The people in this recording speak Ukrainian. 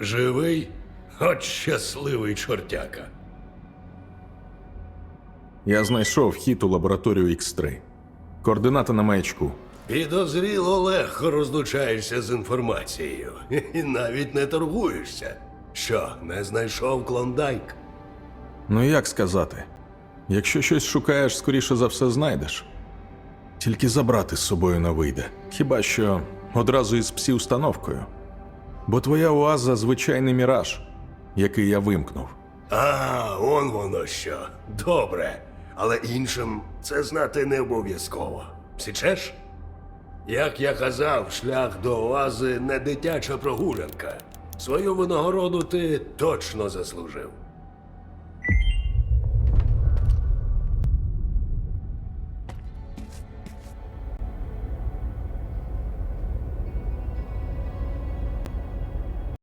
Живий? От щасливий чортяка. Я знайшов вхід у лабораторію X3. Координати на маячку. Підозріло легко розлучаєшся з інформацією. І навіть не торгуєшся. Що, не знайшов клондайк? Ну як сказати? Якщо щось шукаєш, скоріше за все знайдеш. Тільки забрати з собою не вийде. Хіба що одразу із псі-установкою. Бо твоя оаза звичайний міраж, який я вимкнув. А, он воно що. Добре. Але іншим це знати не обов'язково. Січеш? Як я казав, шлях до оази не дитяча прогулянка. Свою винагороду ти точно заслужив.